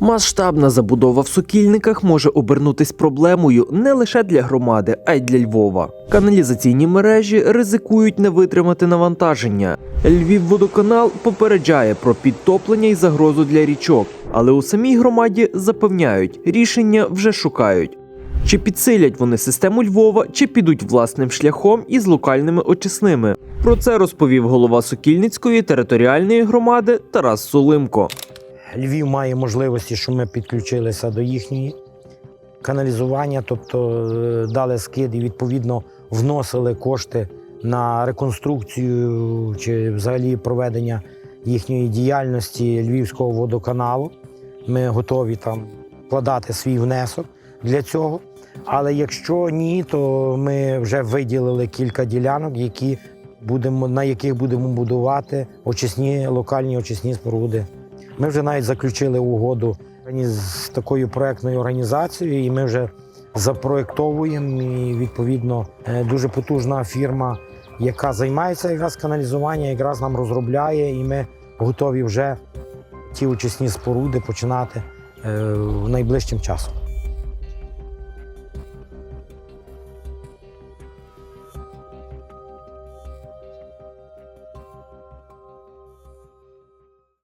Масштабна забудова в сукільниках може обернутись проблемою не лише для громади, а й для Львова. Каналізаційні мережі ризикують не витримати навантаження. Львівводоканал попереджає про підтоплення і загрозу для річок, але у самій громаді запевняють, рішення вже шукають. Чи підсилять вони систему Львова, чи підуть власним шляхом із локальними очисними? Про це розповів голова Сокільницької територіальної громади Тарас Сулимко. Львів має можливості, що ми підключилися до їхньої каналізування, тобто е, дали скид і відповідно вносили кошти на реконструкцію чи взагалі проведення їхньої діяльності Львівського водоканалу. Ми готові там вкладати свій внесок для цього. Але якщо ні, то ми вже виділили кілька ділянок, які будемо, на яких будемо будувати очисні локальні очисні споруди. Ми вже навіть заключили угоду з такою проектною організацією, і ми вже запроектовуємо. І відповідно е, дуже потужна фірма, яка займається якраз каналізуванням, якраз нам розробляє, і ми готові вже ті очисні споруди починати в найближчим часом.